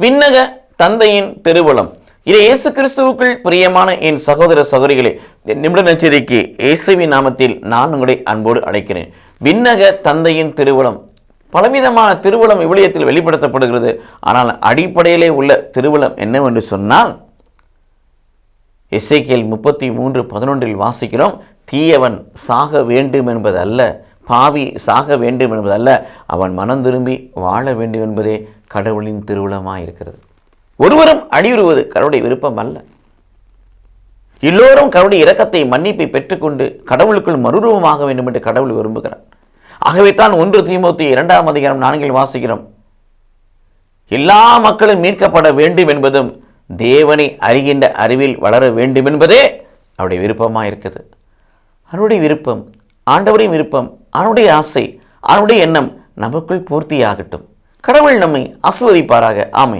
விண்ணக தந்தையின் திருவளம் இது இயேசு கிறிஸ்துவுக்குள் பிரியமான என் சகோதர சகோதரிகளே நிமிட நச்சரிக்கை இயேசுவின் நாமத்தில் நான் உங்களை அன்போடு அழைக்கிறேன். விண்ணக தந்தையின் திருவளம் பலவிதமான திருவளம் விவிலியத்தில் வெளிப்படுத்தப்படுகிறது. ஆனால் அடிப்படையிலே உள்ள திருவளம் என்னவென்று சொன்னால் இசைக்கியல் முப்பத்தி மூன்று பதினொன்றில் வாசிக்கிறோம் தீயவன் சாக வேண்டும் என்பதல்ல. பாவி சாக வேண்டும் என்பதல்ல அவன் மனம் திரும்பி வாழ வேண்டும் என்பதே கடவுளின் திருவிழமாக இருக்கிறது ஒருவரும் அடியுறுவது கடவுளுடைய விருப்பம் அல்ல. எல்லோரும் கடவுளுடைய இரக்கத்தை மன்னிப்பை பெற்றுக்கொண்டு கடவுளுக்குள் மறுரூபமாக வேண்டும் என்று கடவுள் விரும்புகிறார். ஆகவே தான் ஒன்று திமுத்தி இரண்டாம் அதிகாரம் நான்கில் வாசிக்கிறோம். எல்லா மக்களும் மீட்கப்பட வேண்டும் என்பதும் தேவனை அறிகின்ற அறிவில் வளர வேண்டும் என்பதே அவருடைய விருப்பமாக இருக்குது அவருடைய விருப்பம் ஆண்டவரின் விருப்பம் அவனுடைய ஆசை அவனுடைய எண்ணம் நமக்குள் பூர்த்தியாகட்டும். கடவுள் நம்மை ஆசிர்வதிப்பாராக. ஆமை